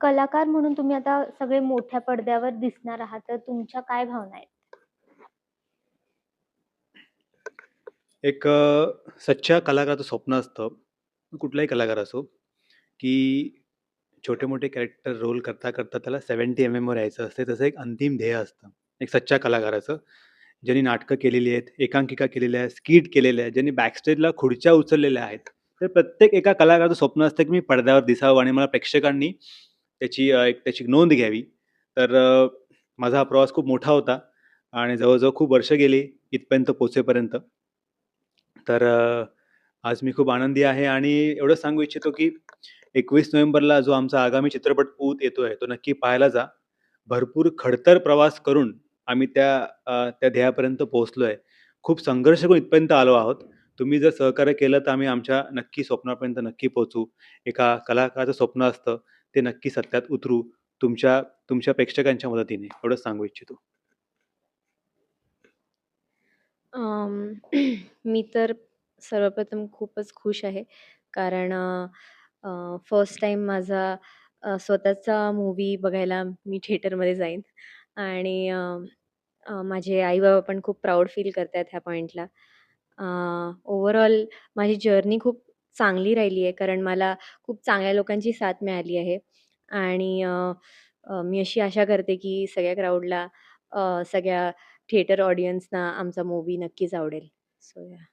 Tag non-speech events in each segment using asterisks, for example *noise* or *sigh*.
कलाकार म्हणून तुम्ही आता सगळे मोठ्या पडद्यावर दिसणार आहात, तर तुमच्या काय भावना आहेत? एक सच्च्या कलाकाराचं स्वप्न असतं, कुठलाही कलाकार असो, की छोटे-मोठे कॅरेक्टर रोल करता-करता त्याला 70 एम-एमवर यायचं असते. तसं एक अंतिम ध्येय असतं, एक सच्च्या कलाकाराचं. ज्यांनी नाटकं केलेली आहेत, एकांकिका केलेल्या आहेत, स्किट केलेल्या आहेत, ज्यांनी बॅकस्टेजला खुर्च्या उचललेल्या आहेत. तर प्रत्येक एका कलाकाराचं स्वप्न असतं, की मी पडद्यावर दिसावं आणि मला प्रेक्षकांनी त्याची एक त्याची नोंद घ्यावी. तर माझा हा प्रवास खूप मोठा होता आणि जवळजवळ खूप वर्ष गेली इथपर्यंत पोचेपर्यंत तर आज मी खूप आनंदी आहे आणि एवढं सांगू इच्छितो, की 21 नोव्हेंबरला जो आमचा आगामी चित्रपट ऊत आहे तो नक्की पाहायला जा. भरपूर खडतर प्रवास करून आम्ही त्या त्या ध्येयापर्यंत पोहोचलोय. खूप संघर्ष करून इथपर्यंत आलो आहोत. तुम्ही जर सहकार्य केलं, तर आम्ही आमच्या नक्की स्वप्नापर्यंत नक्की पोहोचू. एका कलाकाराचं स्वप्न असतं, ते नक्की सत्यात उतरू तुमच्या तुमच्या प्रेक्षकांच्या मदतीने. एवढंच सांगू इच्छितो. *clears throat* मी तर सर्वप्रथम खूपच खुश आहे. कारण फर्स्ट टाईम माझा स्वतःचा मूव्ही बघायला मी थिएटरमध्ये जाईन आणि माझे आई-बाबा पण खूप प्राउड फील करतायत ह्या पॉईंटला ओव्हरऑल माझी जर्नी खूप चांगली राहिली आहे, कारण मला खूप चांगल्या लोकांची साथ मिळाली आहे आणि अ, अ, मी अशी आशा करते, की सगळ्या क्राउडला अ, सगळ्या थिएटर ऑडियन्सना आमचा मूव्ही नक्कीच आवडेल. सो या.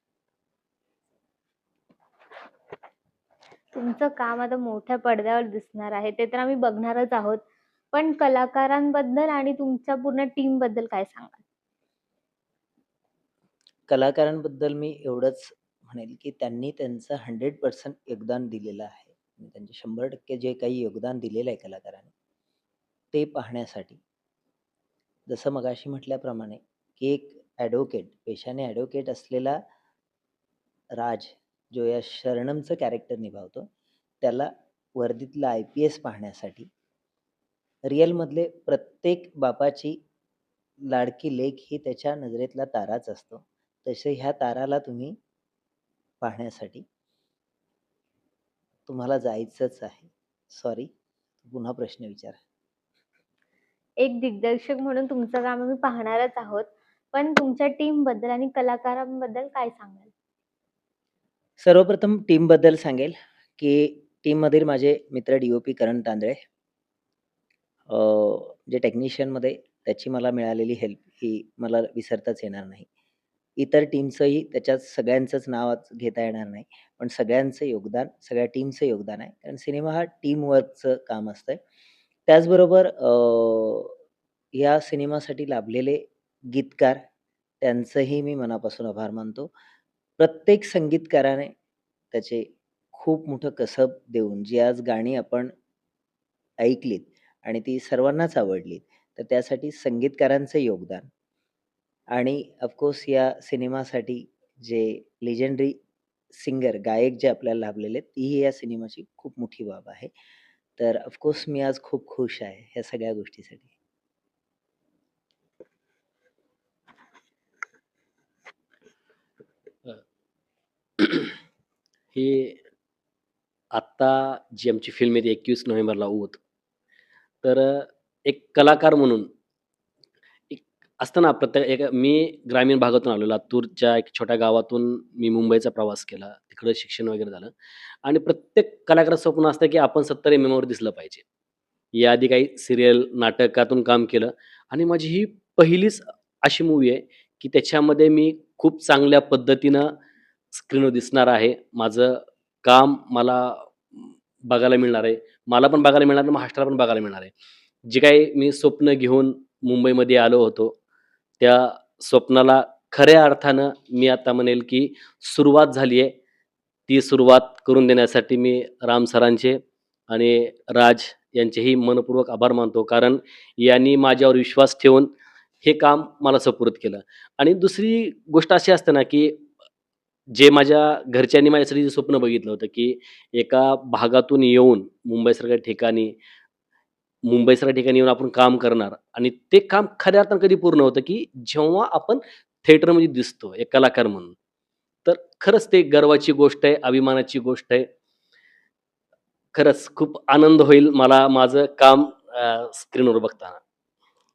तुमचं काम आता मोठ्या पडद्यावर दिसणार आहे, ते तर आम्ही बघणारच आहोत. पण कलाकारांबद्दल आणि तुमच्या पूर्ण टीमबद्दल काय सांगाल? कलाकारांबद्दल मी एवढंच म्हणेल, की त्यांनी त्यांचं 100% योगदान दिलेलं आहे. म्हणजे त्यांचे 100% जे काही योगदान दिलेलं आहे कलाकारांनी, ते पाहण्यासाठी जसं मगाशी म्हटल्याप्रमाणे, की एक ॲडव्होकेट, पेशाने ॲडव्होकेट असलेला राज, जो या शरणमचं कॅरेक्टर निभावतो, त्याला वर्दीतला आय-पी-एस पाहण्यासाठी रिअलमधले प्रत्येक बापाची लाडकी लेख ही त्याच्या नजरेतला ताराच असतो. तसे ह्या ताराला तुम्ही पाहण्यासाठी तुम्हाला जायचंच आहे. सॉरी, पुन्हा प्रश्न विचारा. एक दिग्दर्शक म्हणून तुमचं काम आम्ही पाहणारच आहोत. पण तुमच्या टीमबद्दल आणि कलाकारांबद्दल काय सांगाल? सर्वप्रथम टीमबद्दल सांगेल, की टीममधील माझे मित्र डी-ओ-पी करण तांदळे. अ, जे टेक्निशियनमध्ये त्याची मला मिळालेली हेल्प ही मला विसरताच येणार नाही. इतर टीमचंही त्याच्यात सगळ्यांचंच नाव आज घेता येणार नाही. पण सगळ्यांचं योगदान, सगळ्या टीमचं योगदान आहे. कारण सिनेमा हा टीमवर्कचं काम असतंय. त्याचबरोबर या सिनेमासाठी लाभलेले गीतकार, त्यांचंही मी मनापासून आभार मानतो. प्रत्येक संगीतकाराने त्याचे खूप मोठं कसब देऊन जी आज गाणी आपण ऐकलीत आणि ती सर्वांनाच आवडलीत. तर त्यासाठी संगीतकारांचं योगदान आणि ऑफकोर्स या सिनेमासाठी जे लेजेंडरी सिंगर, गायक जे आपल्याला लाभलेले आहेत, तीही या सिनेमाची खूप मोठी बाब आहे. तर ऑफकोर्स मी आज खूप खुश आहे ह्या सगळ्या गोष्टीसाठी. अ, ही आत्ता जी आमची फिल्म येते 21 नोव्हेंबरला ऊत. तर अ, एक कलाकार म्हणून असतं ना प्रत्येक एक मी ग्रामीण भागातून आलो. लातूरच्या एक छोट्या गावातून मी मुंबईचा प्रवास केला. तिकडं शिक्षण वगैरे झालं आणि प्रत्येक कलाकाराचं स्वप्न असतं, की आपण 70 एम-एमवर दिसलं पाहिजे. याआधी काही सिरियल नाटकातून काम केलं आणि माझी ही पहिलीच अशी मूव्ही आहे, की त्याच्यामध्ये मी खूप चांगल्या पद्धतीनं स्क्रीनवर दिसणार आहे. माझं काम मला बघायला मिळणार आहे. मला पण बघायला मिळणार आहे, महाराष्ट्राला पण बघायला मिळणार आहे. जे काही मी स्वप्न घेऊन मुंबईमध्ये आलो होतो, त्या स्वप्नाला खऱ्या अर्थानं मी आता म्हणेल, की सुरुवात झाली आहे. ती सुरुवात करून देण्यासाठी मी राम सरांचे आणि राज यांचेही मनपूर्वक आभार मानतो. कारण यांनी माझ्यावर विश्वास ठेवून हे काम मला सुपूर्द केलं आणि दुसरी गोष्ट अशी असते ना, की जे माझ्या घरच्यांनी माझ्यासाठी जे स्वप्न बघितलं होतं, की एका भागातून येऊन मुंबईसारख्या ठिकाणी मुंबईसारख्या ठिकाणी येऊन आपण काम करणार आणि ते काम खऱ्या अर्थानं कधी पूर्ण होतं, की जेव्हा आपण थिएटरमध्ये दिसतो एक कलाकार म्हणून. तर खरंच ते गर्वाची गोष्ट आहे, अभिमानाची गोष्ट आहे. खरंच खूप आनंद होईल मला माझं काम स्क्रीनवर बघताना.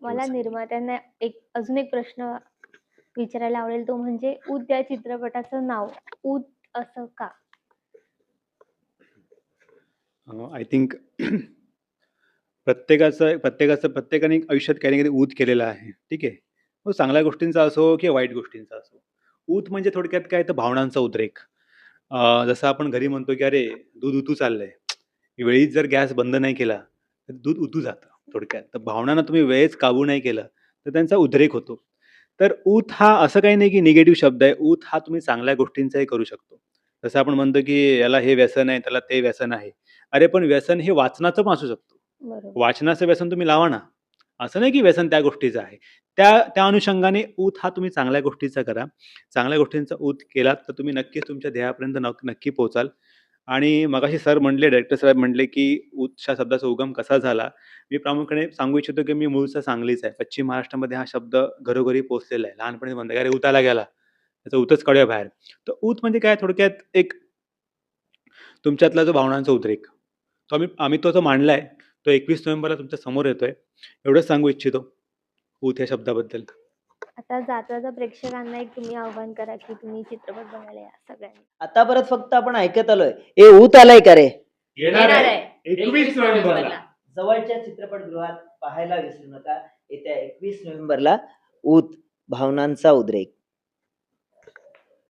मला. निर्मात्यांना एक अजून एक प्रश्न विचारायला आवडेल तो म्हणजे ऊत या चित्रपटाचं नाव ऊत असं का? आय थिंक प्रत्येकाचं प्रत्येकाचं प्रत्येकाने आयुष्यात काही ना काही ऊत केलेला आहे. ठीक आहे. मग चांगल्या गोष्टींचा असो किंवा वाईट गोष्टींचा असो. ऊत म्हणजे थोडक्यात काय तर भावनांचा उद्रेक. जसं आपण घरी म्हणतो की "अरे, दूध उतू चाललंय." वेळीच जर गॅस बंद नाही केला, तर दूध उतू जातं थोडक्यात. तर भावनांना तुम्ही वेळेच काबू नाही केलं, तर त्यांचा उद्रेक होतो. तर ऊत हा असं काही नाही की निगेटिव्ह शब्द आहे. ऊत हा तुम्ही चांगल्या गोष्टींचाही करू शकतो. जसं आपण म्हणतो की याला हे व्यसन आहे, त्याला ते व्यसन आहे. अरे, पण व्यसन हे वाचनाचं पण असू शकतो. बरोबर. वाचनाचं व्यसन तुम्ही लावा ना. असं नाही की व्यसन त्या गोष्टीचं आहे. त्या त्या अनुषंगाने ऊत हा तुम्ही चांगल्या गोष्टीचा करा. चांगल्या गोष्टींचा ऊत केलात तर तुम्ही नक्कीच तुमच्या ध्येयापर्यंत नक नक्की पोहोचाल. आणि मगाशी सर म्हटले, डायरेक्टर साहेब म्हटले की ऊत या शब्दाचा उगम कसा झाला? मी प्रामुख्याने सांगू इच्छितो की मी मूळचा सांगलीचा आहे. पश्चिम महाराष्ट्रामध्ये हा शब्द घरोघरी पोहोचलेला आहे. लहानपणी म्हणतात, "अरे, ऊताला गेला." त्याचा ऊतच काढूया बाहेर. तर ऊत म्हणजे काय थोडक्यात एक तुमच्यातला जो भावनांचा उद्रेक. तो आम्ही आम्ही तो जो मांडलाय, तो 21 नोव्हेंबरला तुमच्यासमोर येतोय. एवढंच सांगू इच्छितो ऊत या शब्दाबद्दल. आता जाता-जाता प्रेक्षकांना एक तुम्ही आव्हान करा की तुम्ही चित्रपट बघायला या सगळ्यांनी. आता परत फक्त आपण ऐकत आलोय. ए ऊत आलाय का रे? येणार आहे 21 नोव्हेंबरला. जवळच्या चित्रपटगृहात पाहायला विसरू नका. येत्या 21 नोव्हेंबरला ऊत भावनांचा उद्रेक.